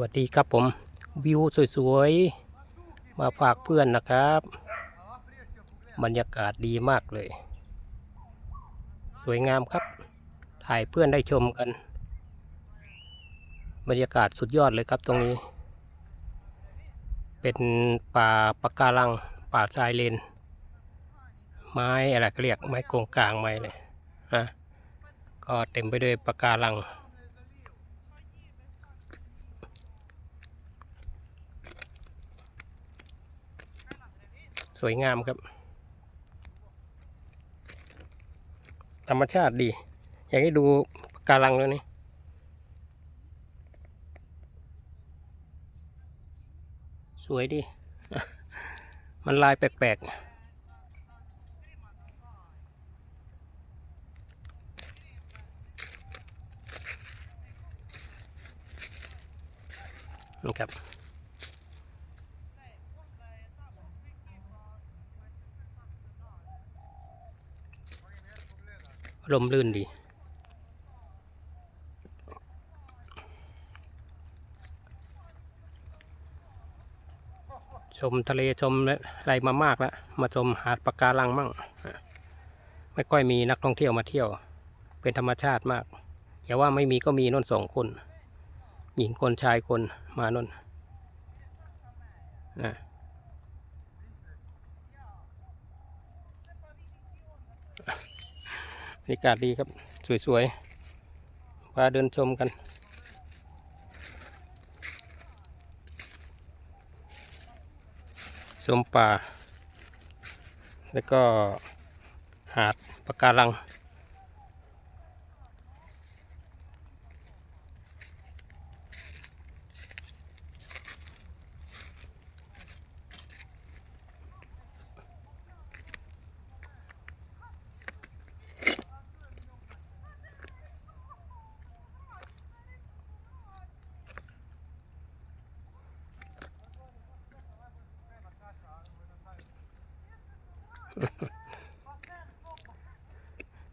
สวัสดีครับผมวิวสวยๆ มาฝากเพื่อนนะครับ บรรยากาศดีมากเลย สวยงามครับ ถ่ายเพื่อนได้ชมกัน บรรยากาศสุดยอดเลยครับตรงนี้ เป็นป่าปะการัง ป่าชายเลน ไม้อะไรก็เรียกไม้โกงกลางไม้เลยนะก็เต็มไปด้วยปะการัง สวยงามครับ ธรรมชาติดี อยากให้ดูการังแล้วนี่สวยดี มันลายแปลกๆนี่ครับ ลมลื่นดี ชมทะเลชมอะไรมามากแล้ว มาชมหาดปะการังมั่ง ไม่ค่อยมีนักท่องเที่ยวมาเที่ยว เป็นธรรมชาติมากอย่าว่าไม่มีก็มีนนสองคน หญิงคนชายคนมานนนะ รรยากาศดีครับ สวยๆพาเดินชมกัน ชมป่า แล้วก็หาดปะการัง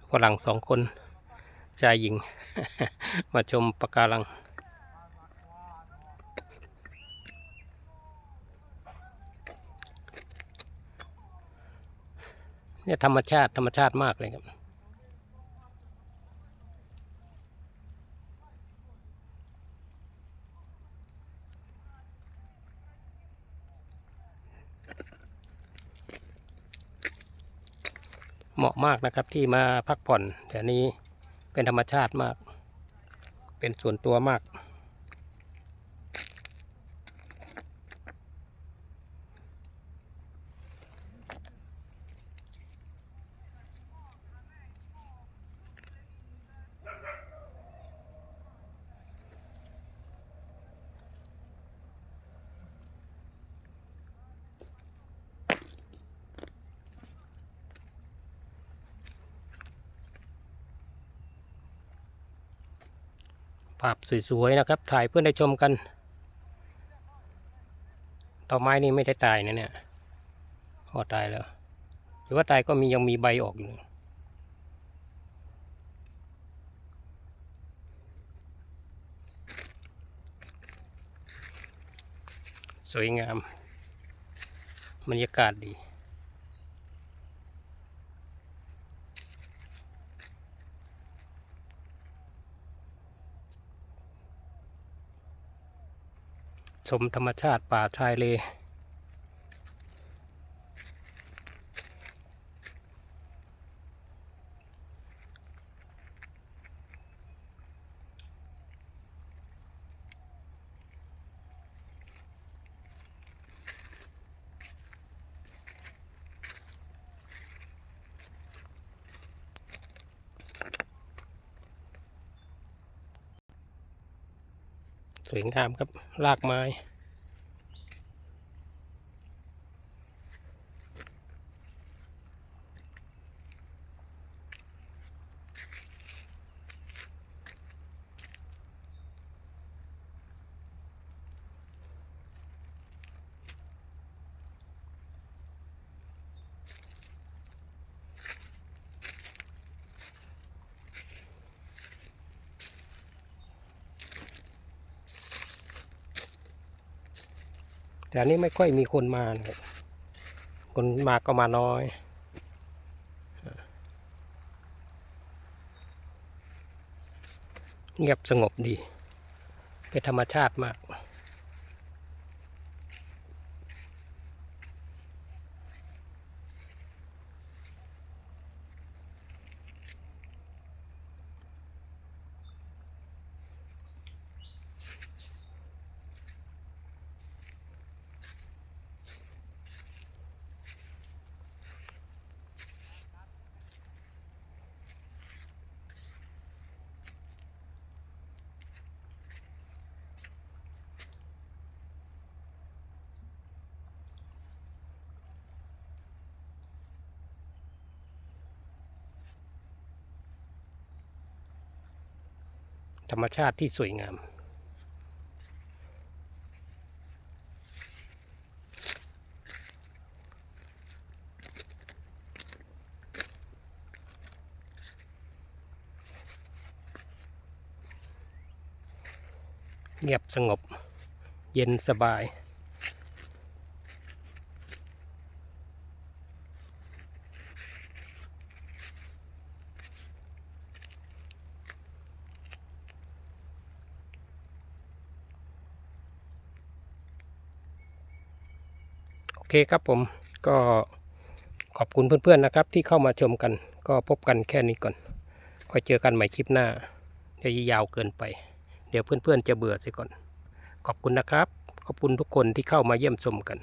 ฝรั่งสองคนชายหญิง มาชมปะการังเนี่ยธรรมชาติธรรมชาติมากเลยครับ เหมาะมากนะครับที่มาพักผ่อนแถวนี้เป็นธรรมชาติมาก เป็นส่วนตัวมากาพสวยๆนะครับ ถ่ายเพื่อนได้ชมกันต้นไม้นี่ไม่ได้ตายนะเนี่ยพอตายแล้วหรือว่าตายก็มียังมีใบออกอยู่สวยงามบรรยากาศดี ชมธรรมชาติป่าชายเล สวยงามครับรากไม้ แต่นนี้ไม่ค่อยมีคนมาเลยคนมาก็มาน้อย เงียบสงบดี เป็นธรรมชาติมาก ธรรมชาติที่สวยงาม เงียบสงบ เย็นสบาย เคครับผมก็ขอบคุณเพื่อนๆนะครับ ที่เข้ามาชมกัน ก็พบกันแค่นี้ก่อนค่อยเจอกันใหม่คลิปหน้าเดี๋ยวยาวเกินไป เดี๋ยวเพื่อนๆจะเบื่อเสียก่อน ขอบคุณนะครับ ขอบคุณทุกคนที่เข้ามาเยี่ยมชมกัน